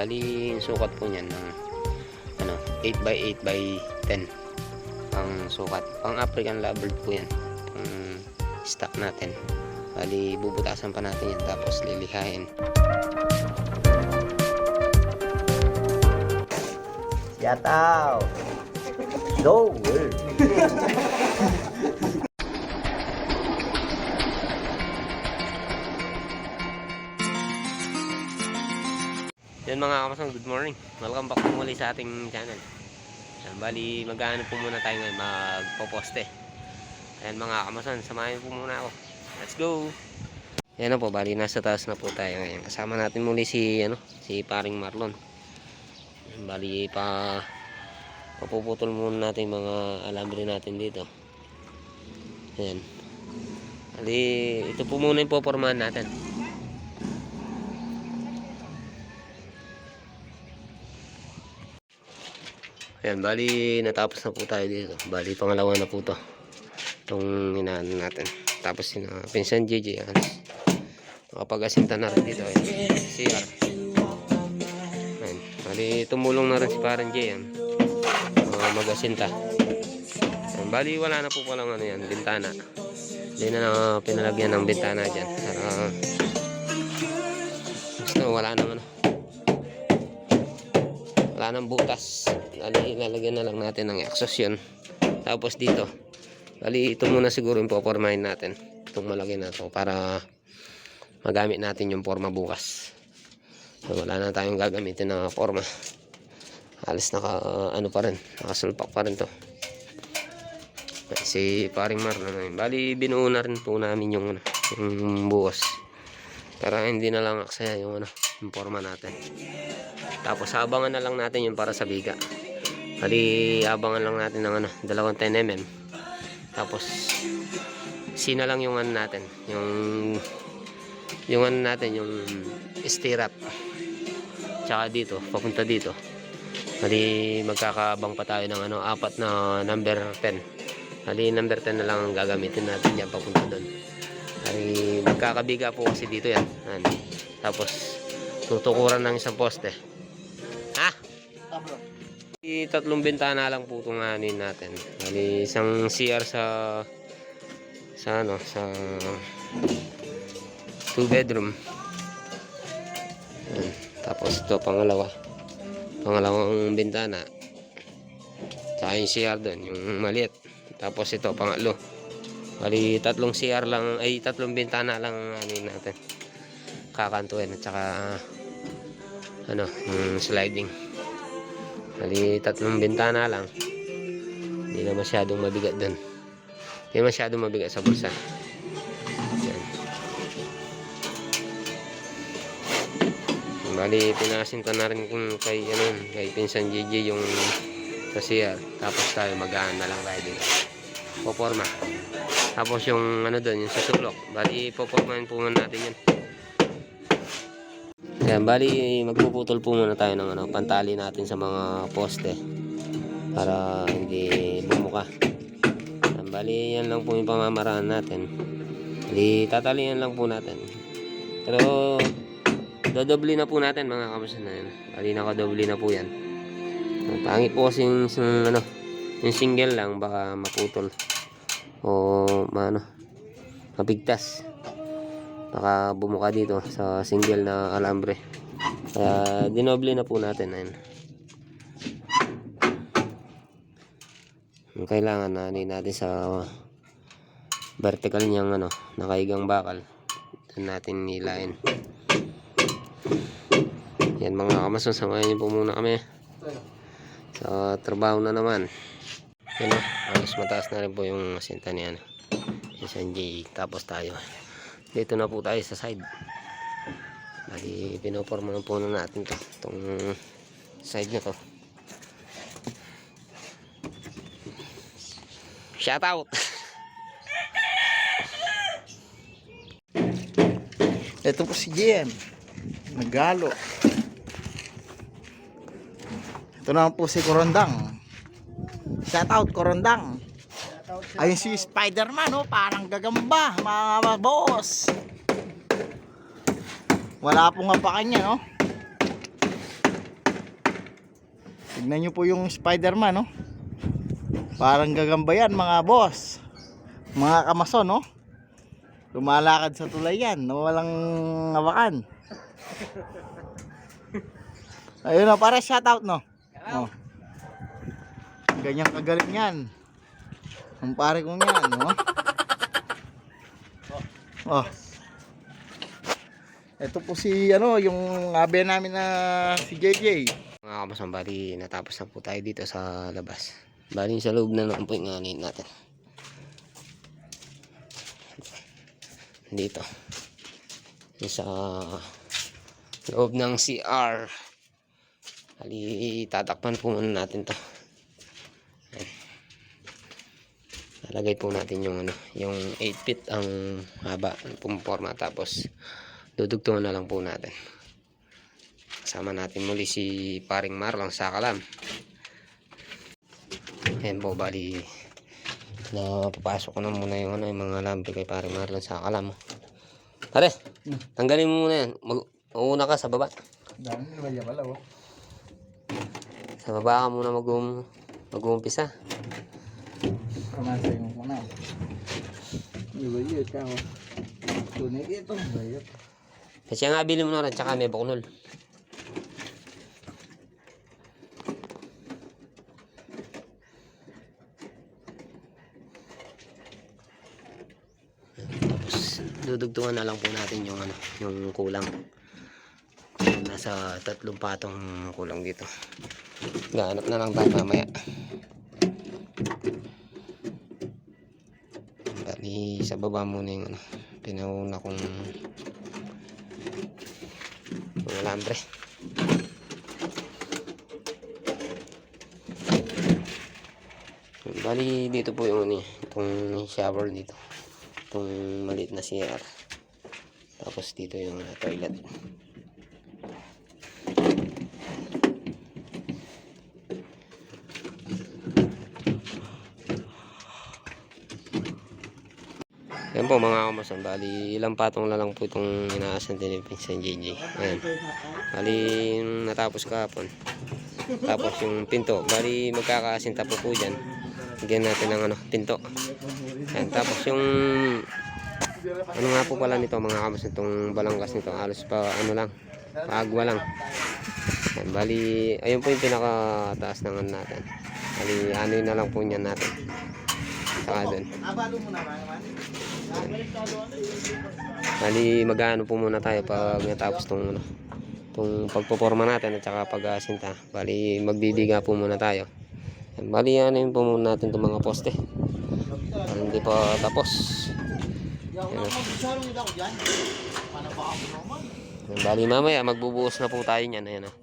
Bali, sukat po niyan ng ano, 8 by 8 by 10 ang sukat. Pang African lovebird po yan. Ang stock natin. Bali, bubutasan pa natin yan tapos lilihain. Yataw! Go! Mga kamasang, good morning. Welcome back muli sa ating channel. Yan, bali, mag-ano po muna tayo ngayon, magpo-poste. Ayan mga kamasang, samahin po muna ako. Let's go! Yan na po, bali, nasa taas na po tayo ngayon. Kasama natin muli si, ano, si paring Marlon. Yan, bali, pa papuputol muna natin mga alambre natin dito. Ayan. Bali, ito po muna yung popormahan natin. Ayan, bali natapos na po tayo dito. Bali pangalawa na po to. Itong inaano natin. Tapos sina Pinsan JJ. Ayan. Makapag-asinta na rin dito. Ayan. CR. Ayan. Bali tumulong na rin si parang J. Ayan. Uh, mag-asinta. Ayan. Bali wala na po palang ano yan. Bintana. Hindi na na pinalagyan ng bintana dyan. Para basta wala nang ano wala nang butas bali ilalagyan na lang natin ng exhaust yun. Tapos dito bali ito muna siguro yung popormahin natin. Itong malagyan na to para magamit natin yung forma bukas. So, wala na tayong gagamitin na forma halos naka ano pa rin nakasulpak pa rin to. Si paring mar na yun. Bali binuo na rin po namin yung, ano, yung bukas. Para hindi na lang aksaya yung ano yung forma natin. Tapos abangan na lang natin yung para sa biga. Bali, abangan lang natin ng ano, dalawang 10mm. Tapos, sina lang yung ano natin. Yung, yung ano natin, yung stirrup. Tsaka dito, papunta dito. Bali, magkakabang pa tayo ng ano, apat na number 10. Bali, number 10 na lang ang gagamitin natin dyan papunta doon. Bali, magkakabiga po kasi dito yan. Ayan. Tapos, tutukuran ng isang poste. Ha? Di tatlong bintana lang po itong anin natin. Bali, isang CR sa sa ano, sa two bedroom. Ayan. Tapos ito pangalawa. Pangalawang bintana. Tsaka yung CR doon, yung maliit. Tapos ito pangatlo. Bali, tatlong CR lang, ay tatlong bintana lang ang anin natin. Kakantuin at saka ano, yung sliding. Bali, tatlong bintana lang. Hindi na masyadong mabigat dun. Hindi masyadong mabigat sa bulsa. Yan. Bali, pinasinta na rin kung kay, ano, kay Pinsan JJ yung sa CR. Tapos tayo magaan na lang tayo dito. Poporma. Tapos yung ano doon, yung sa sulok. Bali, popormahin po natin yun. Ayan, bali magpuputol po muna tayo ng ano, pantali natin sa mga poste para hindi bumuka. Ayan, bali yan lang po yung pamamaraan natin. Bali tatalian lang po natin. Pero dodobli na po natin mga kamusta na yan. Bali nakadobli na po yan. Ang Pangit po kasi yung, ano, yung single lang baka maputol o maano mapigtas baka bumuka dito sa single na alambre. Kaya dinoble na po natin ayun ang kailangan na ano natin sa vertical niyang ano nakaigang bakal. Doon natin nilain. Yan mga kamason samayan niyo po muna kami. Sa trabaho na naman. Yun o halos mataas na rin po yung asinta ni ano yung Sanjay tapos tayo dito na po tayo sa side bali pinoporma na po na natin to itong side na to shout out Ito po si Jen. Nagalo. Ito naman po si Korondang. Shout out Korondang. Ayun si Spider-Man, oh, parang gagamba, mga boss. Wala pong nga pa kanya, no? Tignan nyo po yung Spider-Man, no? Parang gagamba yan, mga boss. Mga kamason, no? Lumalakad sa tulay yan, na walang hawakan. Ayun na, para shoutout, no? Oh. Ganyang kagaling yan. Ang pare kong yan, no? Oh. Ito po si, ano, yung abe namin na si JJ. Mga kamasang bali natapos na po tayo dito sa labas. Bali sa loob na naman po yung anin natin. Dito. Sa loob ng CR. Bali tatakpan po muna natin to. Ayan. Lalagay po natin yung ano, yung 8 feet ang haba ng pumporma tapos dudugtungan na lang po natin. Kasama natin muli si paring Marlon sa kalam. Ayan po, bali na papasok ko na muna yung, ano, yung mga lampi kay paring Marlon sa kalam. Pare, tanggalin mo muna yan. Mag uuna ka sa baba. Dami na pala, oh. Sa baba ka muna mag-um mag-uumpisa. Kamasay mo muna. Ibayot ka, oh. Tunay ito. Ibayot. Kasi nga bili mo na rin, tsaka may buknol. Dudugtungan na lang po natin yung ano, yung kulang. Nasa tatlong patong kulang dito. Ganap na lang tayo mamaya. Bali sa baba muna yung ano, pinauna kong alambre. Bali dito po yung ano eh, itong shower dito. Itong maliit na CR. Tapos dito yung uh, toilet. Po mga kamasan. Bali ilang patong na lang po itong inaasan din ni Pinsan JJ. Ayan. Bali yung natapos kahapon. Tapos yung pinto. Bali magkakasinta po po dyan. Bigyan natin ng ano, pinto. Ayan. Tapos yung ano nga po pala nito mga kamas itong balangkas nito. Halos pa ano lang. Paagwa lang. Ayan. Bali ayun po yung pinakataas ng ano natin. Bali ano na lang po niyan natin. Saka dun. Abalo mo na naman? Bali, mag-ano po muna tayo pag natapos tong ano, tong pagpoporma natin at saka pag-asinta. Bali, magbibiga po muna tayo. Bali, ano yun po muna natin itong mga poste. Hindi pa tapos. Yan, Bali, mamaya magbubuhos na po tayo niyan. Ayan, oh.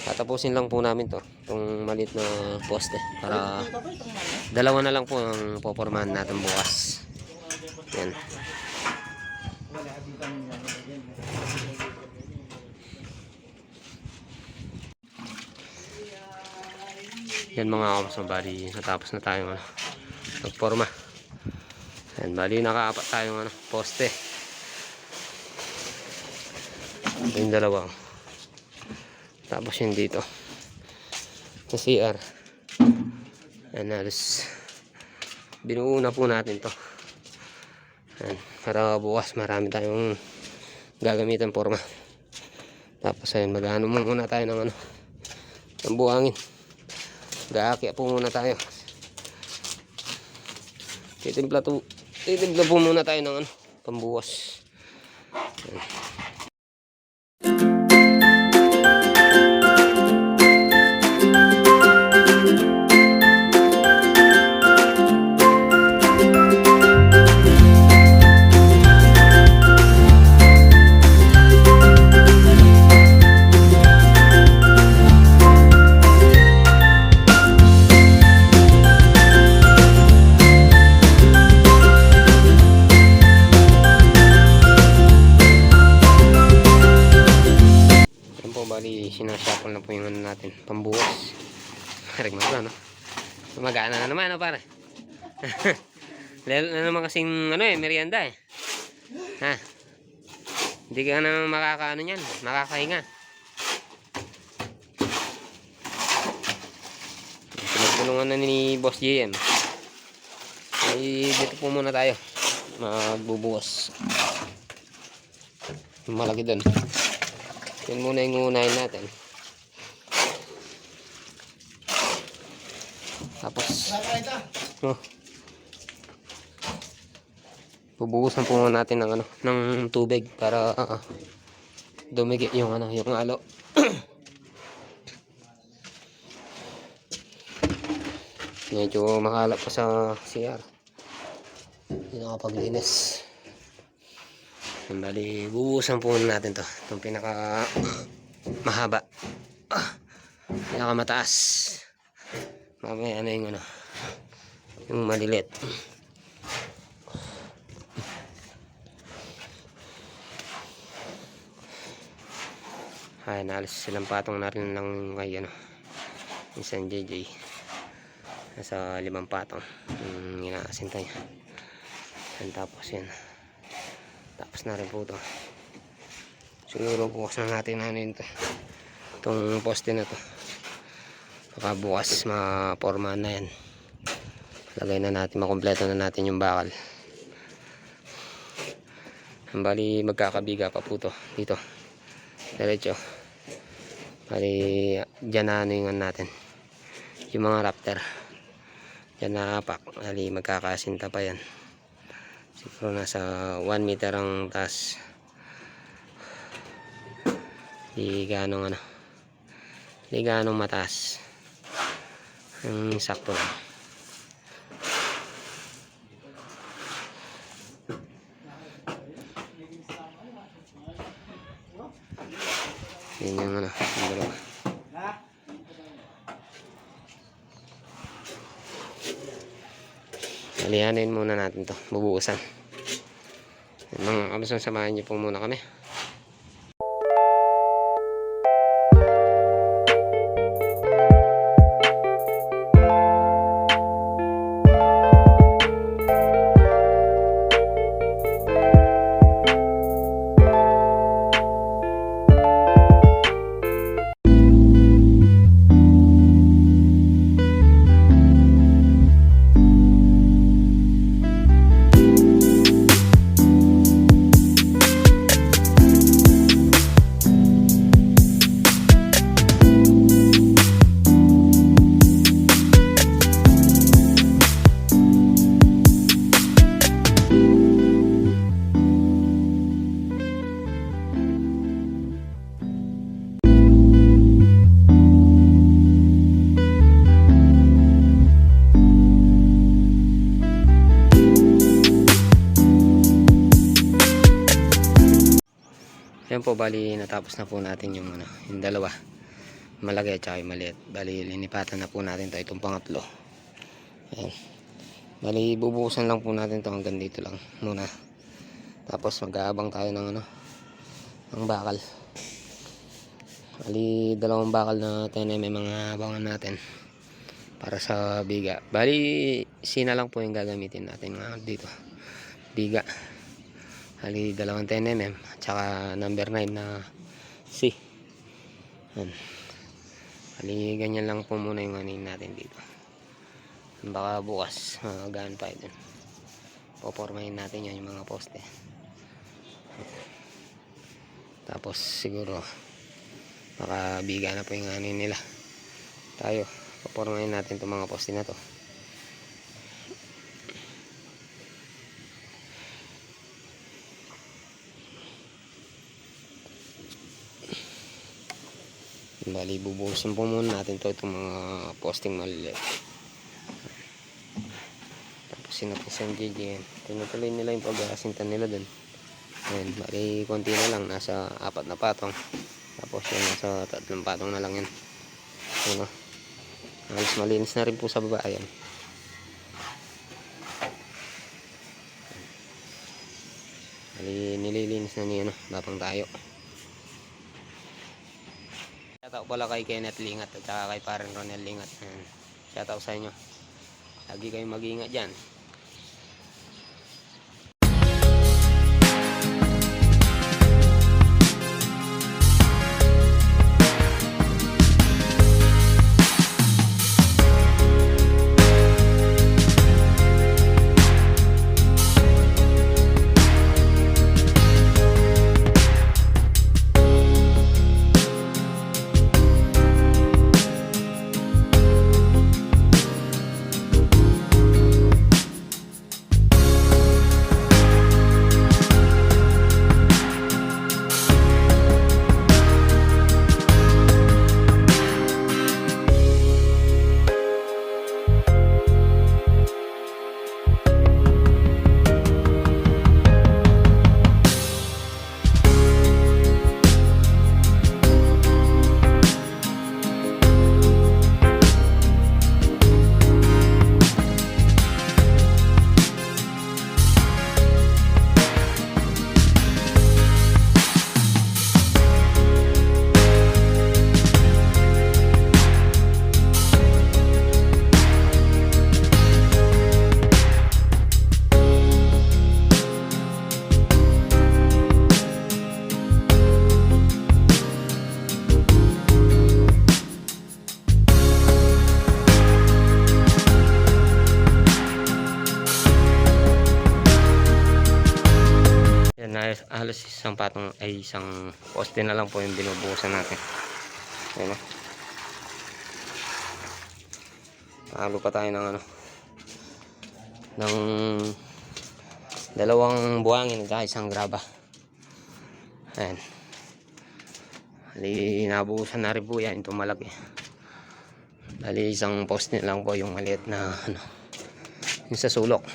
Tatapusin lang po namin to. Itong maliit na poste. Para dalawa na lang po ang popormahan natin bukas. Yan. Yan. Mga kamas, bali natapos na tayo ano, magporma. Yan, bali nakaapat tayong ano, poste. Ito yung dalawa. Tapos yung dito. Sa CR. Yan, halos binuo na po natin to. Yan, para bukas marami tayong gagamitan forma. Tapos ayun, mag-ano muna tayo ng ano, ng buhangin. Gaakya po muna tayo. Titimpla to. Titimpla po muna tayo ng ano, pambuwas. Lalo na naman kasing, ano eh, merienda eh. Ha? Hindi ka naman makakaano yan, makakahinga. tinulungan na ni Boss JM. Ay, dito po muna tayo. Magbubukas. Malaki doon. Yun muna yung unahin natin. Tapos, oh. Bubuhusan po natin ng ano, ng tubig para ah, dumigi yung ano, yung alo. Medyo makalap pa sa CR. Hindi nakapaglinis. Bali, bubuhusan po natin to. Itong pinaka mahaba. Ah, pinaka mataas. Mamaya ano yung ano. Yung malilit. Ay, naalis silang patong na rin lang kay ano. San JJ. Nasa limang patong. Yung inaasinta niya. Yan, tapos yan. Tapos na rin po ito. Siguro bukas na natin ano yun to. Itong poste na to. Baka bukas ma-forma na yan. Lagay na natin, makompleto na natin yung bakal. Bali magkakabiga pa po to dito. Diretso. Bali dyan na ano yung ano natin. Yung mga raptor. Dyan na apak. Bali magkakasinta pa yan. Siguro nasa 1 meter ang taas. Di ganong ano. Di ganong mataas. Ang sakto lang. Yan yung ano, yung dalawa. Alihanin muna natin to, bubuusan. Mga kamusta samahan niyo po muna kami. Yan po, bali natapos na po natin yung, ano, yung dalawa. Malaki at yung maliit. Bali linipatan na po natin to itong pangatlo. Ayan. Bali bubuhusan lang po natin to hanggang dito lang muna. Tapos mag-aabang tayo ng ano, ng bakal. Bali dalawang bakal na 10 mm mga abangan natin para sa biga. Bali sina lang po yung gagamitin natin nga dito. Biga. Bali, dalawang 10mm. Tsaka number 9 na C. Yan. Bali, ganyan lang po muna yung anin natin dito. Baka bukas, magagaan pa ito. Popormahin natin yan yung mga poste. Tapos, siguro, baka biga na po yung anin nila. Tayo, popormahin natin itong mga poste na to. Bali, bubuhusin po muna natin to itong mga posting maliliit. Tapos sinapisan JJ yan. Tinutuloy nila yung pag-aasintan nila dun. Ayan, bali, konti na lang. Nasa apat na patong. Tapos yun, nasa tatlong patong na lang yan. Ano? Halos malinis na rin po sa baba. Ayan. Bali, nililinis na niya, no? Bapang tayo. Shoutout pala kay Kenneth Lingat at saka kay Parang Ronel Lingat. Shoutout sa inyo. Lagi kayong mag-ingat dyan. Isang poste na lang po yung binubuhusan natin. Ayun o halo pa tayo ng ano ng dalawang buhangin at isang graba. Ayan. Bali, nabuhusan na rin po yan itong malaki. Bali, isang poste lang po yung maliit na ano yung sa sulok.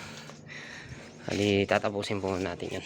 Bali, tatapusin po natin yan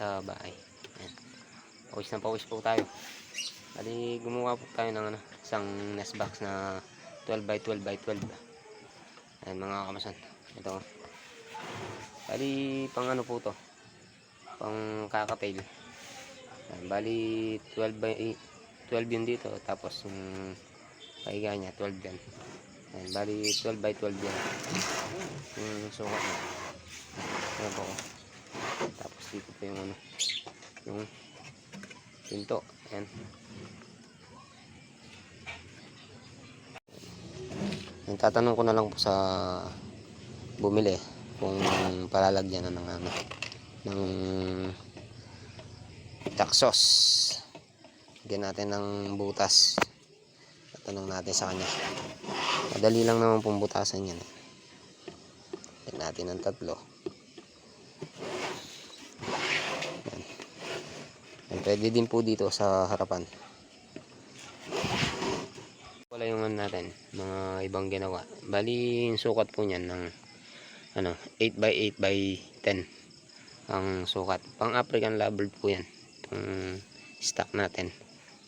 sa bahay. Ayan. Pawis na pawis po tayo. Bali gumawa po tayo ng ano, isang nest box na 12 by 12 by 12. Ayan mga kamusan. Ito. Bali pang ano po to. Pang kakatail. Ayan, bali 12 by 12 yun dito. Tapos yung pahiga niya 12 yan. Ayan, bali 12 by 12 yan. Yung sukat niya. Ayan po. Tapos dito po yung ano. Yung pinto. Ayan. Yung tatanong ko na lang po sa bumili kung palalagyan na ng ano ng taksos. Lagyan natin ng butas. Tatanong natin sa kanya. Madali lang naman pong butasan yan. Lagyan natin ng tatlo. Yan. Yan, Pwede din po dito sa harapan. Wala yung ano natin, mga ibang ginawa. Bali, sukat po niyan ng ano, 8 by 8 by 10 ang sukat. Pang African lovebird po yan. Pang stock natin.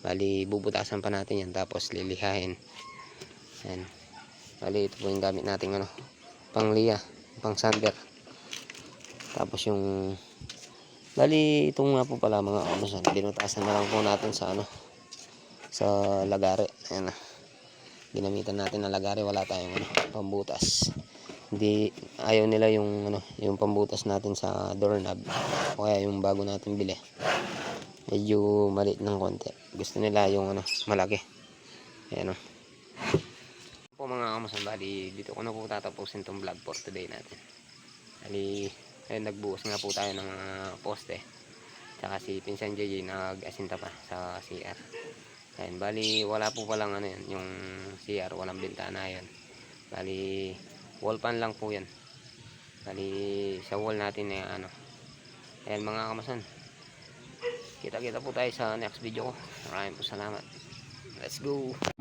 Bali, bubutasan pa natin yan tapos lilihain. Yan. Bali, ito po yung gamit nating ano, pang liya, pang sander. Tapos yung Bali, itong nga po pala mga kamusan, binutasan na lang po natin sa ano, sa lagari. Ayan na. Ginamitan natin na lagari, wala tayong ano, pambutas. Hindi, ayaw nila yung ano, yung pambutas natin sa doorknob. O kaya yung bago natin bili. Medyo maliit ng konti. Gusto nila yung ano, malaki. Ayan o. po mga kamusan, bali, dito ko na po tatapusin tong vlog for today natin. Bali, ayun, nagbuhos nga po tayo ng mga poste. Tsaka si Pinsan JJ nag-asinta pa sa CR. Ayun, bali, wala po palang ano yun, yung CR, walang bintana yun. Bali, wall pan lang po yan. Bali, sa wall natin na ano. Ayan mga kamason. Kita-kita po tayo sa next video ko. Maraming po salamat. Let's go!